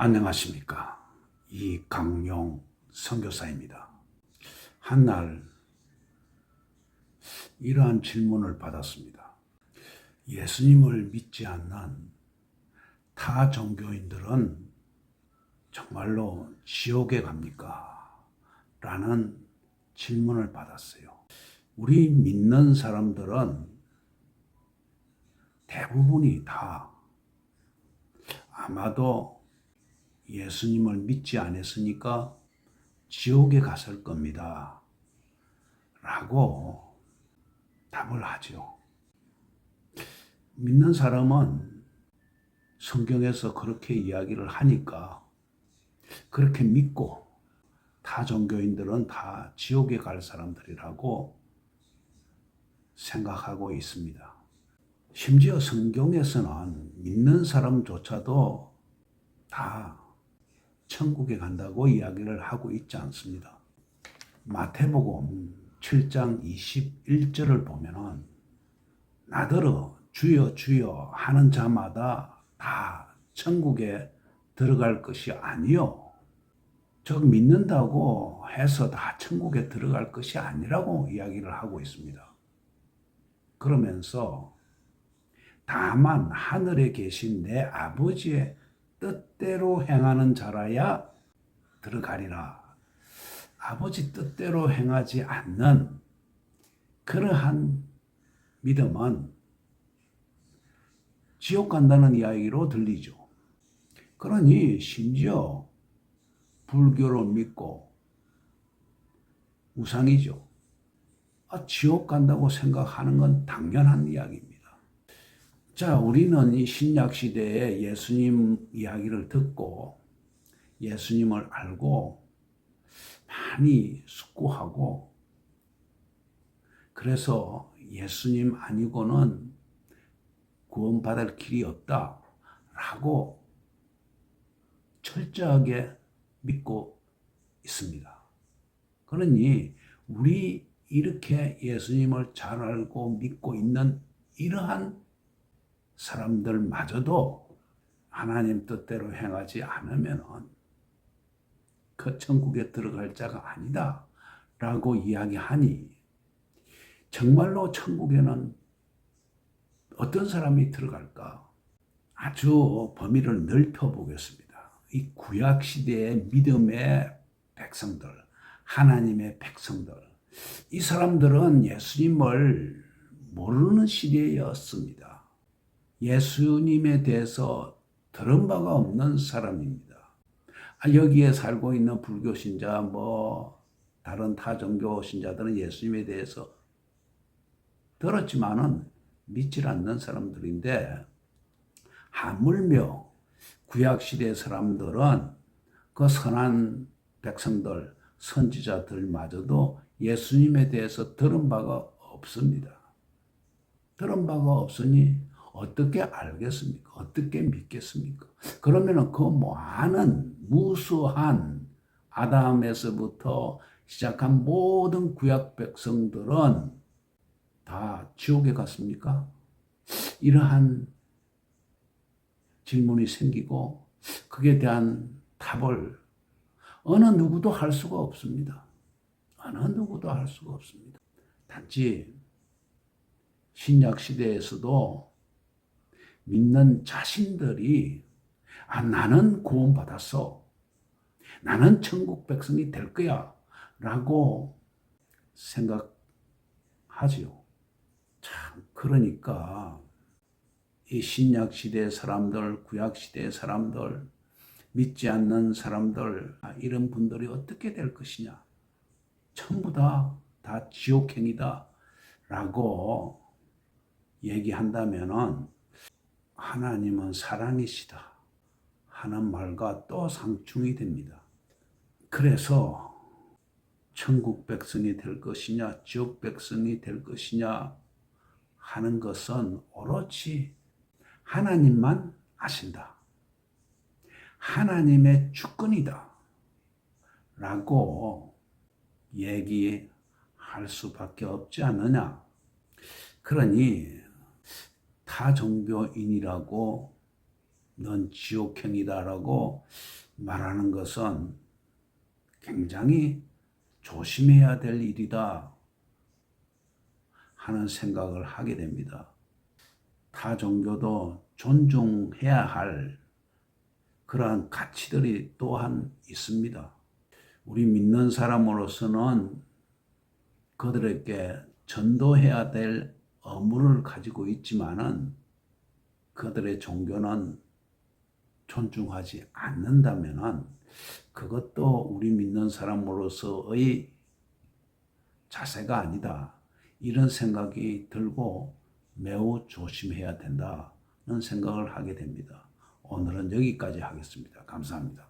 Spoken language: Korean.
안녕하십니까. 이강용 선교사입니다. 한날 이러한 질문을 받았습니다. 예수님을 믿지 않는 타 종교인들은 정말로 지옥에 갑니까? 라는 질문을 받았어요. 우리 믿는 사람들은 대부분이 다 아마도 예수님을 믿지 않았으니까 지옥에 갔을 겁니다. 라고 답을 하죠. 믿는 사람은 성경에서 그렇게 이야기를 하니까 그렇게 믿고 다 종교인들은 다 지옥에 갈 사람들이라고 생각하고 있습니다. 심지어 성경에서는 믿는 사람조차도 다 천국에 간다고 이야기를 하고 있지 않습니다. 마태복음 7장 21절을 보면은 나더러 주여 주여 하는 자마다 다 천국에 들어갈 것이 아니요. 즉 믿는다고 해서 다 천국에 들어갈 것이 아니라고 이야기를 하고 있습니다. 그러면서 다만 하늘에 계신 내 아버지의 뜻대로 행하는 자라야 들어가리라. 아버지 뜻대로 행하지 않는 그러한 믿음은 지옥 간다는 이야기로 들리죠. 그러니 심지어 불교를 믿고 우상이죠. 아, 지옥 간다고 생각하는 건 당연한 이야기입니다. 자, 우리는 이 신약 시대에 예수님 이야기를 듣고 예수님을 알고 많이 숙고하고 그래서 예수님 아니고는 구원받을 길이 없다 라고 철저하게 믿고 있습니다. 그러니 우리 이렇게 예수님을 잘 알고 믿고 있는 이러한 사람들마저도 하나님 뜻대로 행하지 않으면 그 천국에 들어갈 자가 아니다. 라고 이야기하니 정말로 천국에는 어떤 사람이 들어갈까? 아주 범위를 넓혀 보겠습니다. 이 구약 시대의 믿음의 백성들, 하나님의 백성들, 이 사람들은 예수님을 모르는 시대였습니다. 예수님에 대해서 들은 바가 없는 사람입니다. 아, 여기에 살고 있는 불교 신자, 뭐, 다른 타 종교 신자들은 예수님에 대해서 들었지만은 믿질 않는 사람들인데, 하물며 구약시대 사람들은 그 선한 백성들, 선지자들마저도 예수님에 대해서 들은 바가 없습니다. 들은 바가 없으니 어떻게 알겠습니까? 어떻게 믿겠습니까? 그러면은 그 많은 무수한 아담에서부터 시작한 모든 구약 백성들은 다 지옥에 갔습니까? 이러한 질문이 생기고 그에 대한 답을 어느 누구도 할 수가 없습니다. 어느 누구도 할 수가 없습니다. 단지 신약 시대에서도 믿는 자신들이 아 나는 구원받았어. 나는 천국 백성이 될 거야. 라고 생각하지요. 참 그러니까 이 신약 시대 사람들, 구약 시대 사람들, 믿지 않는 사람들 아, 이런 분들이 어떻게 될 것이냐? 전부 다 다 지옥행이다 라고 얘기한다면은 하나님은 사랑이시다 하는 말과 또 상충이 됩니다. 그래서 천국 백성이 될 것이냐, 지옥 백성이 될 것이냐 하는 것은 오로지 하나님만 아신다. 하나님의 주권이다. 라고 얘기할 수밖에 없지 않느냐. 그러니 타 종교인이라고 넌 지옥행이다라고 말하는 것은 굉장히 조심해야 될 일이다 하는 생각을 하게 됩니다. 타 종교도 존중해야 할 그러한 가치들이 또한 있습니다. 우리 믿는 사람으로서는 그들에게 전도해야 될 의무를 가지고 있지만은 그들의 종교는 존중하지 않는다면은 그것도 우리 믿는 사람으로서의 자세가 아니다. 이런 생각이 들고 매우 조심해야 된다는 생각을 하게 됩니다. 오늘은 여기까지 하겠습니다. 감사합니다.